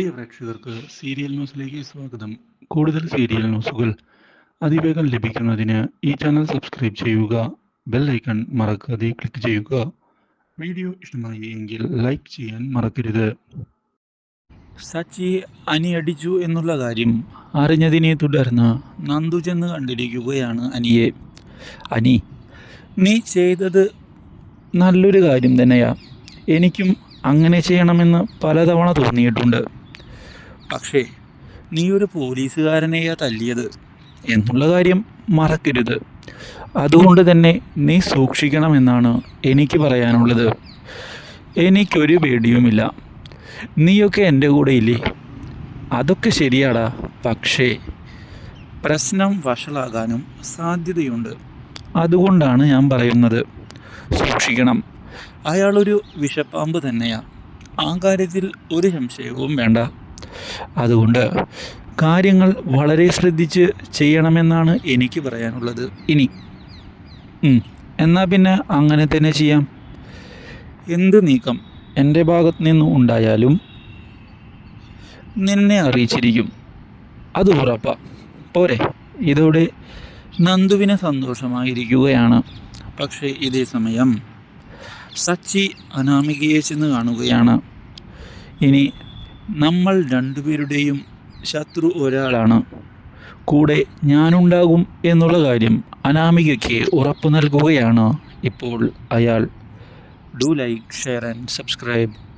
പ്രിയ പ്രേക്ഷകർക്ക് സീരിയൽ ന്യൂസിലേക്ക് സ്വാഗതം. കൂടുതൽ സീരിയൽ ന്യൂസുകൾ അതിവേഗം ലഭിക്കുന്നതിന് ഈ ചാനൽ സബ്സ്ക്രൈബ് ചെയ്യുക ബെൽ ഐക്കൺ മറക്കാതെ ക്ലിക്ക് ചെയ്യുക. വീഡിയോ ഇഷ്ടമായി എങ്കിൽ ലൈക്ക് ചെയ്യാൻ മറക്കരുത്. സച്ചിയെ അനിയടിച്ചു എന്നുള്ള കാര്യം അറിഞ്ഞതിനെ തുടർന്ന് നന്ദു ചെന്ന് കണ്ടിരിക്കുകയാണ് അനിയെ. അനി നീ ചെയ്തത് നല്ലൊരു കാര്യം തന്നെയാ. എനിക്കും അങ്ങനെ ചെയ്യണമെന്ന് പലതവണ തോന്നിയിട്ടുണ്ട്. പക്ഷേ നീ ഒരു പോലീസുകാരനെയാ തല്ലിയത് എന്നുള്ള കാര്യം മറക്കരുത്. അതുകൊണ്ട് തന്നെ നീ സൂക്ഷിക്കണമെന്നാണ് എനിക്ക് പറയാനുള്ളത്. എനിക്കൊരു പേടിയുമില്ല. നീയൊക്കെ എന്റെ കൂടെ ഇല്ലേ? അതൊക്കെ ശരിയാടാ. പക്ഷേ പ്രശ്നം വഷളാകാനും സാധ്യതയുണ്ട്. അതുകൊണ്ടാണ് ഞാൻ പറയുന്നത്. സൂക്ഷിക്കണം. അയാളൊരു വിഷപ്പാമ്പ് തന്നെയാണ് ആ കാര്യത്തിൽ ഒരു സംശയവും വേണ്ട. അതുകൊണ്ട് കാര്യങ്ങൾ വളരെ ശ്രദ്ധിച്ച് ചെയ്യണമെന്നാണ് എനിക്ക് പറയാനുള്ളത്. ഇനി എന്നാൽ എന്നാ പിന്നെ അങ്ങനെ തന്നെ ചെയ്യാം. എന്ത് നീക്കം എന്റെ ഭാഗത്ത് നിന്ന് ഉണ്ടായാലും നിന്നെ അറിയിച്ചിരിക്കും. അത് ഉറപ്പാ. പോരെ. ഇതോടെ നന്ദുവിനെ സന്തോഷമായിരിക്കുകയാണ്. പക്ഷേ ഇതേ സമയം സച്ചി അനാമികയെ ചെന്ന് കാണുകയാണ്. ഇനി നമ്മൾ രണ്ടുപേരുടെയും ശത്രു ഒരാളാണ്. കൂടെ ഞാനുണ്ടാകും എന്നുള്ള കാര്യം അനാമികയ്ക്ക് ഉറപ്പ് നൽകുകയാണ് ഇപ്പോൾ അയാൾ. Do like share and subscribe